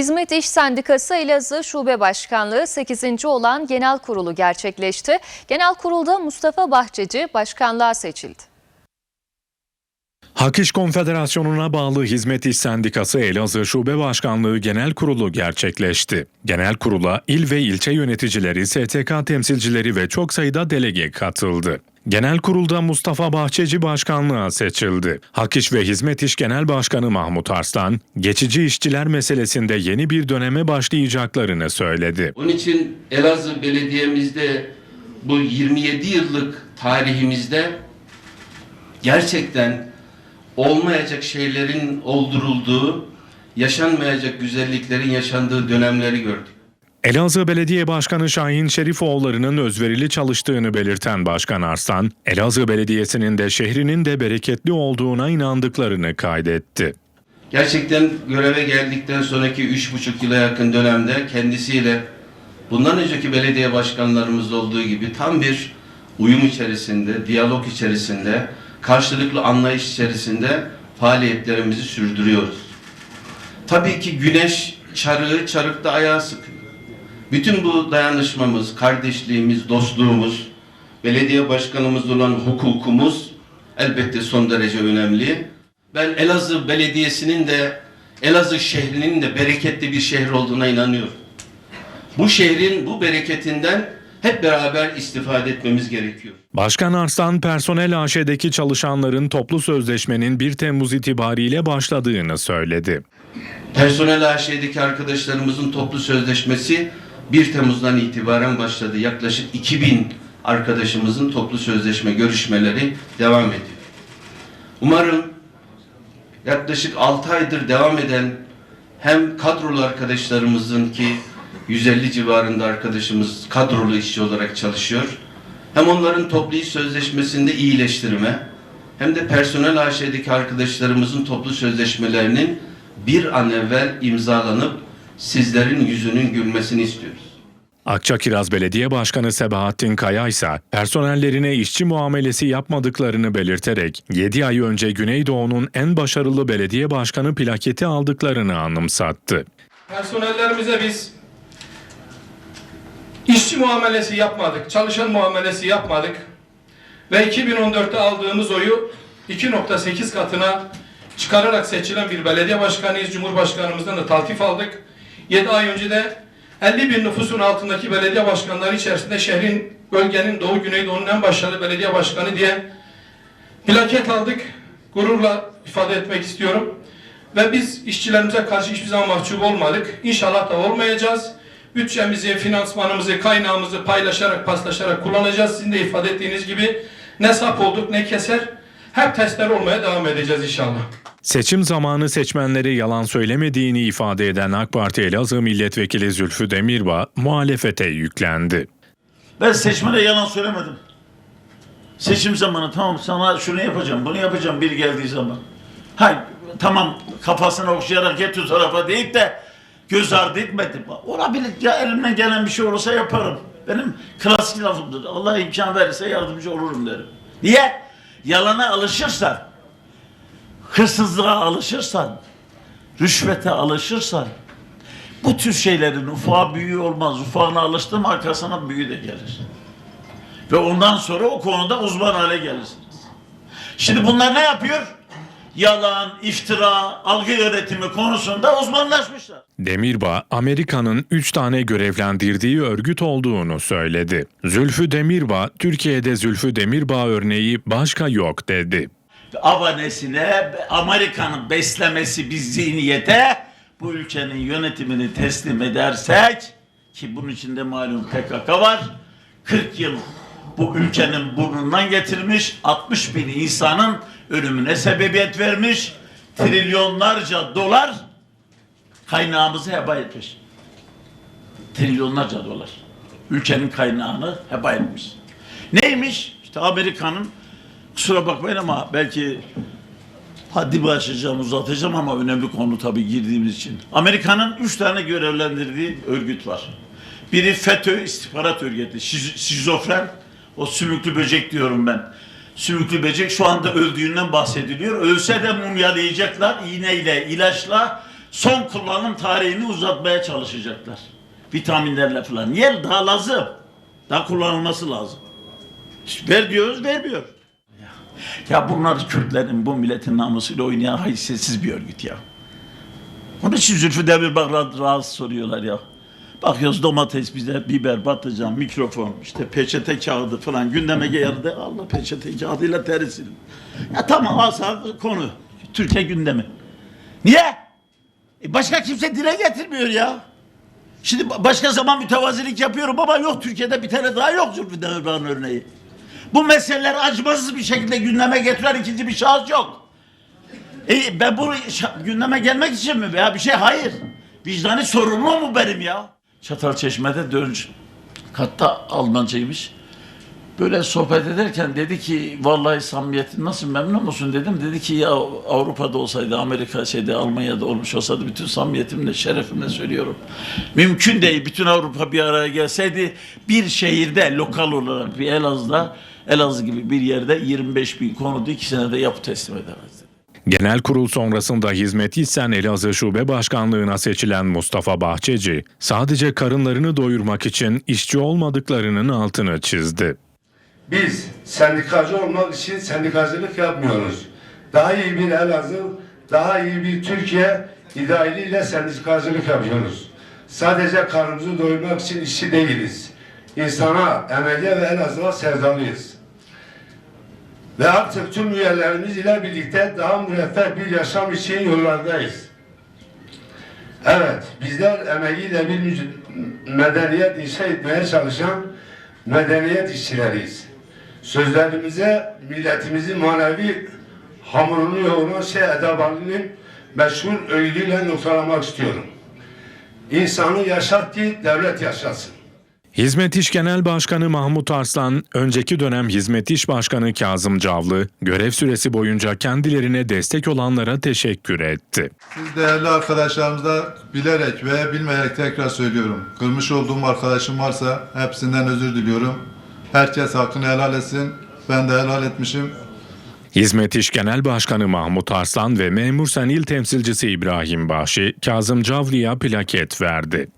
Hizmet İş Sendikası Elazığ Şube Başkanlığı 8. olan genel kurulu gerçekleşti. Genel kurulda Mustafa Bahçeci başkanlığa seçildi. Hak İş Konfederasyonu'na bağlı Hizmet İş Sendikası Elazığ Şube Başkanlığı Genel Kurulu gerçekleşti. Genel kurula il ve ilçe yöneticileri, STK temsilcileri ve çok sayıda delege katıldı. Genel kurulda Mustafa Bahçeci başkanlığa seçildi. Hak İş ve Hizmet İş Genel Başkanı Mahmut Arslan, geçici işçiler meselesinde yeni bir döneme başlayacaklarını söyledi. Onun için Elazığ Belediye'mizde bu 27 yıllık tarihimizde gerçekten olmayacak şeylerin oldurulduğu, yaşanmayacak güzelliklerin yaşandığı dönemleri gördük. Elazığ Belediye Başkanı Şahin Şerifoğulları'nın özverili çalıştığını belirten Başkan Arslan, Elazığ Belediyesi'nin de şehrinin de bereketli olduğuna inandıklarını kaydetti. Gerçekten göreve geldikten sonraki üç buçuk yıla yakın dönemde kendisiyle bundan önceki belediye başkanlarımızda olduğu gibi tam bir uyum içerisinde, diyalog içerisinde, karşılıklı anlayış içerisinde faaliyetlerimizi sürdürüyoruz. Tabii ki güneş çarığı çarıkta ayağı sıkıyor. Bütün bu dayanışmamız, kardeşliğimiz, dostluğumuz, belediye başkanımızla olan hukukumuz elbette son derece önemli. Ben Elazığ Belediyesi'nin de Elazığ şehrinin de bereketli bir şehir olduğuna inanıyorum. Bu şehrin bu bereketinden hep beraber istifade etmemiz gerekiyor. Başkan Arslan, personel AŞ'deki çalışanların toplu sözleşmenin 1 Temmuz itibariyle başladığını söyledi. Personel AŞ'deki arkadaşlarımızın toplu sözleşmesi 1 Temmuz'dan itibaren başladı. Yaklaşık 2000 arkadaşımızın toplu sözleşme görüşmeleri devam ediyor. Umarım yaklaşık 6 aydır devam eden hem kadrolu arkadaşlarımızın ki 150 civarında arkadaşımız kadrolu işçi olarak çalışıyor. Hem onların toplu iş sözleşmesinde iyileştirme hem de personel AŞ'deki arkadaşlarımızın toplu sözleşmelerinin bir an evvel imzalanıp sizlerin yüzünün gülmesini istiyoruz. Akçakiraz Belediye Başkanı Sebahattin Kaya ise personellerine işçi muamelesi yapmadıklarını belirterek 7 ay önce Güneydoğu'nun en başarılı belediye başkanı plaketi aldıklarını anımsattı. Personellerimize biz işçi muamelesi yapmadık, çalışan muamelesi yapmadık ve 2014'te aldığımız oyu 2.8 katına çıkararak seçilen bir belediye başkanıyız. Cumhurbaşkanımızdan da taltif aldık. 7 ay önce de 50 bin nüfusun altındaki belediye başkanları içerisinde şehrin, bölgenin, Doğu Güneydoğu'nun en başarılı belediye başkanı diye plaket aldık. Gururla ifade etmek istiyorum. Ve biz işçilerimize karşı hiçbir zaman mahcup olmadık. İnşallah da olmayacağız. Bütçemizi, finansmanımızı, kaynağımızı paylaşarak, paslaşarak kullanacağız. Sizin de ifade ettiğiniz gibi ne sap olduk ne keser. Hep testler olmaya devam edeceğiz inşallah. Seçim zamanı seçmenleri yalan söylemediğini ifade eden AK Parti Elazığ Milletvekili Zülfü Demirbağ muhalefete yüklendi. Ben seçmene yalan söylemedim. Seçim zamanı tamam sana şunu yapacağım, bunu yapacağım bir geldiği zaman. Hayır tamam kafasına okşayarak get o tarafa deyip de göz ardı etmedim. Olabilir ya elimden gelen bir şey olursa yaparım. Benim klasik lafımdır. Allah imkan verirse yardımcı olurum derim. Niye? Yalana alışırsan, hırsızlığa alışırsan, rüşvete alışırsan, bu tür şeylerin ufağı büyüğü olmaz. Ufağına alıştım arkasına büyüğü de gelir. Ve ondan sonra o konuda uzman hale gelirsiniz. Şimdi bunlar ne yapıyor? Yalan, iftira, algı yönetimi konusunda uzmanlaşmışlar. Demirbağ, Amerika'nın 3 tane görevlendirdiği örgüt olduğunu söyledi. Zülfü Demirbağ, Türkiye'de Zülfü Demirbağ örneği başka yok dedi. Avanesine Amerika'nın beslemesi bir zihniyete bu ülkenin yönetimini teslim edersek ki bunun içinde malum PKK var 40 yıl bu ülkenin burnundan getirmiş 60 bin insanın ölümüne sebebiyet vermiş trilyonlarca dolar kaynağımızı heba etmiş. Trilyonlarca dolar. Ülkenin kaynağını heba etmiş. Neymiş? İşte Amerika'nın kusura bakmayın ama belki haddi açacağım, uzatacağım ama önemli konu tabii girdiğimiz için. Amerika'nın üç tane görevlendirdiği örgüt var. Biri FETÖ istihbarat örgütü, şiz- şizofren, o sümüklü böcek diyorum ben. Sümüklü böcek şu anda öldüğünden bahsediliyor. Ölse de mumyalayacaklar iğneyle, ilaçla son kullanım tarihini uzatmaya çalışacaklar. Vitaminlerle falan. Niye? Daha lazım. Daha kullanılması lazım. Ver diyoruz, vermiyor. Ya, bunlar Kürtlerin, bu milletin namusuyla oynayan haysiyetsiz bir örgüt ya. Onun için Zülfü Demirbağ rahatsız soruyorlar ya. Bakıyoruz domates bize, biber, patlıcan, mikrofon, işte peçete kağıdı falan gündeme geldi. Allah peçete kağıdıyla teri silin. Ya tamam asa konu. Türkiye gündemi. Niye? E başka kimse dile getirmiyor ya. Şimdi ba- başka zaman mütevazilik yapıyorum ama yok Türkiye'de bir tane daha yok Zülfü Demirbağ'ın örneği. Bu meseleler acımasız bir şekilde gündeme getiren ikinci bir şahıs yok. E ben bunu gündeme gelmek için mi veya bir şey? Hayır. Vicdani sorumlu mu benim ya? Çatalçeşme'de dördüncü katta Almancaymış. Böyle sohbet ederken dedi ki vallahi samimiyetin nasıl memnun musun dedim. Dedi ki ya Avrupa'da olsaydı Amerika şeyde Almanya'da olmuş olsaydı bütün samimiyetimle şerefimle söylüyorum. Mümkün değil bütün Avrupa bir araya gelseydi bir şehirde lokal olarak bir Elazığ'da Elazığ gibi bir yerde 25 bin konudu iki senede yapı teslim edemezdi. Genel kurul sonrasında hizmeti isten Elazığ Şube Başkanlığına seçilen Mustafa Bahçeci, sadece karınlarını doyurmak için işçi olmadıklarının altını çizdi. Biz sendikacı olmak için sendikacılık yapmıyoruz. Daha iyi bir Elazığ, daha iyi bir Türkiye idealiyle sendikacılık yapıyoruz. Sadece karnımızı doyurmak için işçi değiliz. İnsana, emeğe ve Elazığ'a sevdalıyız. Ve artık tüm üyelerimiz ile birlikte daha müreffeh bir yaşam için yollardayız. Evet, bizler emeğiyle bir medeniyet inşa etmeye çalışan medeniyet işçileriyiz. Sözlerimize milletimizin manevi hamurunu yoğuran şey Edebali'nin meşhur öğüdüyle noktalamak istiyorum. İnsanı yaşat ki devlet yaşasın. Hizmet İş Genel Başkanı Mahmut Arslan, önceki dönem Hizmet İş Başkanı Kazım Cavlı, görev süresi boyunca kendilerine destek olanlara teşekkür etti. Siz değerli arkadaşlarımıza bilerek ve bilmeyerek tekrar söylüyorum. Kırmış olduğum arkadaşım varsa hepsinden özür diliyorum. Herkes hakkını helal etsin. Ben de helal etmişim. Hizmet İş Genel Başkanı Mahmut Arslan ve Memur Sen İl Temsilcisi İbrahim Bahşi, Kazım Cavlı'ya plaket verdi.